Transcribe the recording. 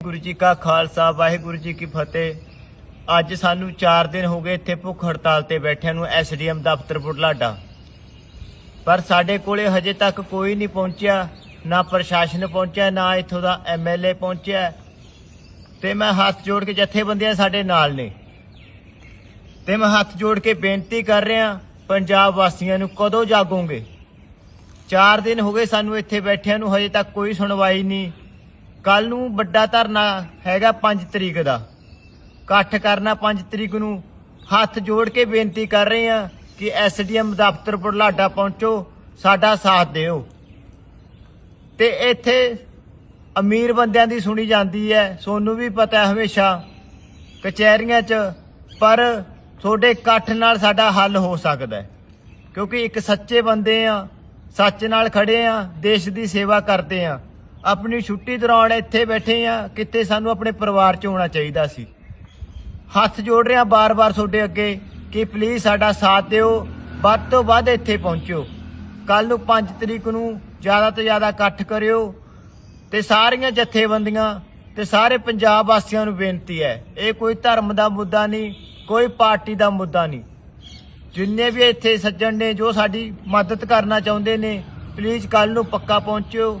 ਗੁਰੂ ਜੀ ਕਾ ਖਾਲਸਾ, ਵਾਹਿਗੁਰੂ ਜੀ ਕੀ ਫਤਿਹ। ਅੱਜ ਸਾਨੂੰ 4 ਦਿਨ ਹੋ ਗਏ ਇੱਥੇ ਭੁੱਖ ਹੜਤਾਲ ਤੇ ਬੈਠਿਆਂ ਨੂੰ ਐਸਡੀਐਮ ਦਫ਼ਤਰ ਬੁਢਲਾਡਾ ਪਰ ਸਾਡੇ ਕੋਲੇ ਹਜੇ ਤੱਕ ਕੋਈ ਨਹੀਂ ਪਹੁੰਚਿਆ, ਨਾ ਪ੍ਰਸ਼ਾਸਨ ਪਹੁੰਚਿਆ, ਨਾ ਇੱਥੋਂ ਦਾ ਐਮਐਲਏ ਪਹੁੰਚਿਆ। ਤੇ ਮੈਂ ਹੱਥ ਜੋੜ ਕੇ ਜਥੇਬੰਦੀਆਂ ਸਾਡੇ ਨਾਲ ਨੇ। ਤੇ ਮੈਂ ਹੱਥ ਜੋੜ ਕੇ ਬੇਨਤੀ ਕਰ ਰਿਹਾ, ਪੰਜਾਬ ਵਾਸੀਆਂ ਨੂੰ ਕਦੋਂ ਜਾਗੋਗੇ? 4 ਦਿਨ ਹੋ ਗਏ ਸਾਨੂੰ ਇੱਥੇ ਬੈਠਿਆਂ ਨੂੰ ਹਜੇ ਤੱਕ ਕੋਈ ਸੁਣਵਾਈ ਨਹੀਂ। ਕੱਲ ਨੂੰ ਵੱਡਾ ਧਰਨਾ ਹੈਗਾ 5 ਤਰੀਕ ਦਾ। ਇਕੱਠ ਕਰਨਾ 5 ਤਰੀਕ ਨੂੰ। ਹੱਥ ਜੋੜ ਕੇ ਬੇਨਤੀ ਕਰ ਰਹੇ ਹਾਂ ਕਿ ਐਸਡੀਐਮ ਦਫ਼ਤਰ ਬੁਢਲਾਡਾ ਪਹੁੰਚੋ, ਸਾਡਾ ਸਾਥ ਦਿਓ। ਤੇ ਇੱਥੇ ਅਮੀਰ ਬੰਦਿਆਂ ਦੀ ਸੁਣੀ ਜਾਂਦੀ ਹੈ, ਸੋਨੂੰ ਵੀ ਪਤਾ ਹੈ ਹਮੇਸ਼ਾ ਕਚਹਿਰੀਆਂ 'ਚ, ਪਰ ਤੁਹਾਡੇ ਇਕੱਠ ਨਾਲ ਸਾਡਾ ਹੱਲ ਹੋ ਸਕਦਾ ਕਿਉਂਕਿ ਇੱਕ ਸੱਚੇ ਬੰਦੇ ਆ ਸੱਚ ਨਾਲ ਖੜੇ ਆ ਦੇਸ਼ ਦੀ ਸੇਵਾ ਕਰਦੇ ਆ ਆਪਣੀ ਛੁੱਟੀ ਦੌਰਾਨ ਇੱਥੇ ਬੈਠੇ ਆ, ਕਿਤੇ ਸਾਨੂੰ ਆਪਣੇ ਪਰਿਵਾਰ 'ਚ ਹੋਣਾ ਚਾਹੀਦਾ ਸੀ। ਹੱਥ ਜੋੜ ਰਿਹਾ ਬਾਰ-ਬਾਰ ਤੁਹਾਡੇ ਅੱਗੇ ਕਿ ਪਲੀਜ਼ ਸਾਡਾ ਸਾਥ ਦਿਓ, ਵੱਧ ਤੋਂ ਵੱਧ ਇੱਥੇ ਪਹੁੰਚਿਓ ਕੱਲ ਨੂੰ 5 ਤਰੀਕ ਨੂੰ ਜ਼ਿਆਦਾ ਤੋਂ ਜ਼ਿਆਦਾ ਇਕੱਠ ਕਰਿਓ ਤੇ ਸਾਰੀਆਂ ਜਥੇਬੰਦੀਆਂ ਤੇ ਸਾਰੇ ਪੰਜਾਬ ਵਾਸੀਆਂ ਨੂੰ ਬੇਨਤੀ ਹੈ, ਇਹ ਕੋਈ ਧਰਮ ਦਾ ਮੁੱਦਾ ਨਹੀਂ, ਕੋਈ ਪਾਰਟੀ ਦਾ ਮੁੱਦਾ ਨਹੀਂ। ਜਿੰਨੇ ਵੀ ਇੱਥੇ ਸੱਜਣ ਨੇ ਜੋ ਸਾਡੀ ਮਦਦ ਕਰਨਾ ਚਾਹੁੰਦੇ ਨੇ ਪਲੀਜ਼ ਕੱਲ ਨੂੰ ਪੱਕਾ ਪਹੁੰਚਿਓ।